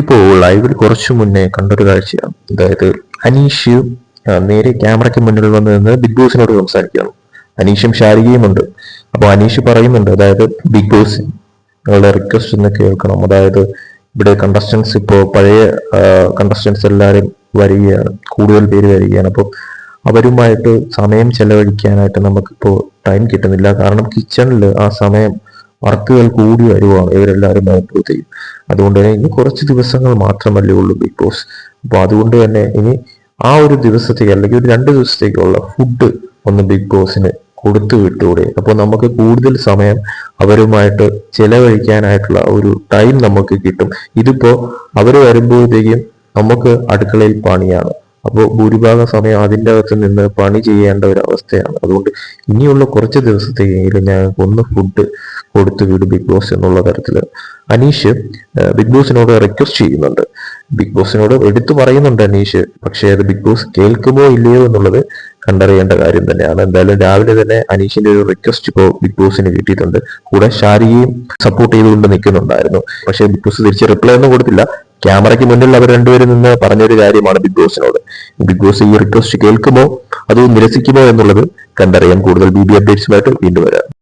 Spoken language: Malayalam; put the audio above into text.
ഇപ്പോൾ ലൈവിൽ കുറച്ചു മുന്നേ കണ്ടൊരു കാഴ്ചയാണ്. അതായത് അനീഷ് നേരെ ക്യാമറയ്ക്ക് മുന്നിൽ വന്ന് നിന്ന് ബിഗ് ബോസിനോട് സംസാരിക്കുകയാണ്. അനീഷും ശാരികയും ഉണ്ട്. അപ്പോൾ അനീഷ് പറയുന്നുണ്ട് അതായത് ബിഗ് ബോസ് നിങ്ങളുടെ റിക്വസ്റ്റ് ഒന്ന് കേൾക്കണം. അതായത് ഇവിടെ കണ്ടസ്റ്റൻസ് ഇപ്പോൾ പഴയ കണ്ടസ്റ്റൻസ് എല്ലാവരും വരികയാണ് കൂടുതൽ പേര് വരികയാണ്. അപ്പോൾ അവരുമായിട്ട് സമയം ചെലവഴിക്കാനായിട്ട് നമുക്കിപ്പോൾ ടൈം കിട്ടുന്നില്ല. കാരണം കിച്ചണിൽ ആ സമയം വർക്കുകൾ കൂടി വരുവാണ് ഇവരെല്ലാവരും ആയപ്പോഴത്തേക്കും അതുകൊണ്ട് തന്നെ ഇനി കുറച്ച് ദിവസങ്ങൾ മാത്രമല്ലേ ഉള്ളൂ ബിഗ് ബോസ് അപ്പോൾ അതുകൊണ്ട് തന്നെ ഇനി ആ ഒരു ദിവസത്തേക്ക് അല്ലെങ്കിൽ ഒരു രണ്ട് ദിവസത്തേക്കുള്ള ഫുഡ് ഒന്ന് ബിഗ് ബോസിന് കൊടുത്തു വിട്ടൂടെ. അപ്പോൾ നമുക്ക് കൂടുതൽ സമയം അവരുമായിട്ട് ചെലവഴിക്കാനായിട്ടുള്ള ഒരു ടൈം നമുക്ക് കിട്ടും. ഇതിപ്പോ അവർ വരുമ്പോഴത്തേക്കും നമുക്ക് അടുക്കളയിൽ പണിയാണ്. അപ്പോൾ ഭൂരിഭാഗം സമയം അതിന്റെ അകത്ത് നിന്ന് പണി ചെയ്യേണ്ട ഒരു അവസ്ഥയാണ്. അതുകൊണ്ട് ഇനിയുള്ള കുറച്ച് ദിവസത്തേക്കെങ്കിലും ഞങ്ങൾക്ക് ഒന്ന് ഫുഡ് കൊടുത്തു വിടും ബിഗ് ബോസ് എന്നുള്ള തരത്തിൽ. അനീഷ് ബിഗ് ബോസിനോട് റിക്വസ്റ്റ് ചെയ്യുന്നുണ്ട്. ബിഗ് ബോസിനോട് എടുത്തു പറയുന്നുണ്ട് അനീഷ് പക്ഷേ അത് ബിഗ് ബോസ് കേൾക്കുമോ ഇല്ലയോ എന്നുള്ളത് കണ്ടറിയേണ്ട കാര്യം തന്നെയാണ്. എന്തായാലും രാവിലെ തന്നെ അനീഷിന്റെ ഒരു റിക്വസ്റ്റ് ഇപ്പോൾ ബിഗ് ബോസിന് കിട്ടിയിട്ടുണ്ട്. കൂടെ ഷാരിയെയും സപ്പോർട്ട് ചെയ്തുകൊണ്ട് നിൽക്കുന്നുണ്ടായിരുന്നു. പക്ഷേ ബിഗ് ബോസ് തിരിച്ച് റിപ്ലൈ ഒന്നും കൊടുത്തില്ല. ക്യാമറയ്ക്ക് മുന്നിൽ അവർ രണ്ടുപേരും നിന്ന് പറഞ്ഞൊരു കാര്യമാണ് ബിഗ് ബോസിനോട്. ബിഗ് ബോസ് ഈ റിക്വസ്റ്റ് കേൾക്കുമോ? അതോ നിരസിക്കുമോ എന്നുള്ളത് കണ്ടറിയാം കൂടുതൽ ബി ബി അപ്ഡേറ്റ്സുമായിട്ട് വീണ്ടും വരാം.